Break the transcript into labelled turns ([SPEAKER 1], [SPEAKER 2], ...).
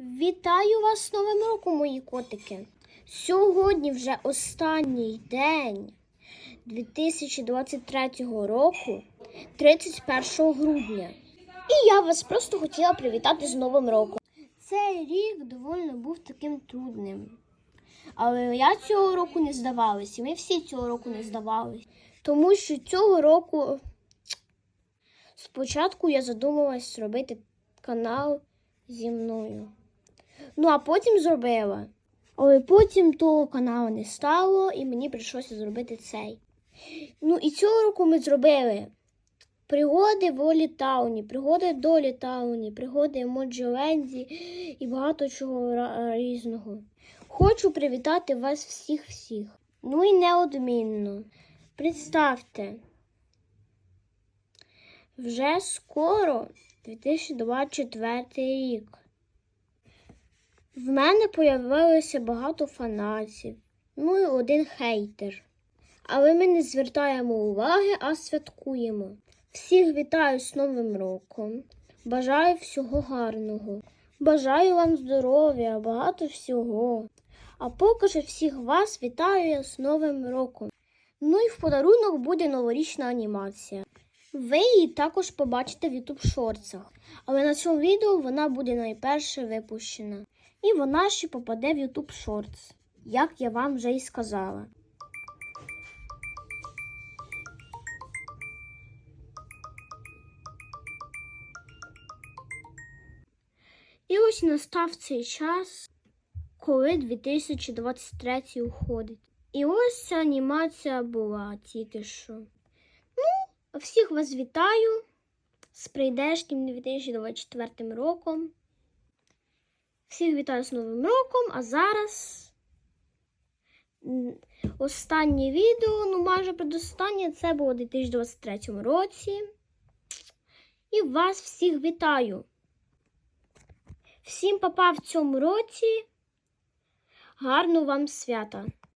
[SPEAKER 1] Вітаю вас з Новим роком, мої котики. Сьогодні вже останній день 2023 року, 31 грудня. І я вас просто хотіла привітати з Новим роком. Цей рік доволі був таким трудним. Але я цього року не здавалась, і ми всі цього року не здавались. Тому що цього року спочатку я задумалась зробити канал зі мною. Ну, а потім зробила. Але потім того каналу не стало, і мені прийшлося зробити цей. Ну, і цього року ми зробили пригоди в Олітауні, пригоди до Літауні, пригоди Емоджі Лензі і багато чого різного. Хочу привітати вас всіх-всіх. Ну і неодмінно. Представте, вже скоро 2024 рік. В мене появилося багато фанатів, ну і один хейтер. Але ми не звертаємо уваги, а святкуємо. Всіх вітаю з Новим роком. Бажаю всього гарного. Бажаю вам здоров'я, багато всього. А поки що всіх вас вітаю я з Новим роком. Ну і в подарунок буде новорічна анімація. Ви її також побачите в YouTube шорцах, але на цьому відео вона буде найперше випущена. І вона ще попаде в YouTube Shorts, як я вам вже і сказала. І ось настав цей час, коли 2023 уходить. І ось ця анімація була тільки що. Ну, всіх вас вітаю з прийдешнім 2024 роком. Всіх вітаю з Новим роком, а зараз останнє відео, ну майже предостаннє, це було у 2023 році. І вас всіх вітаю. Всім папа в цьому році. Гарного вам свята!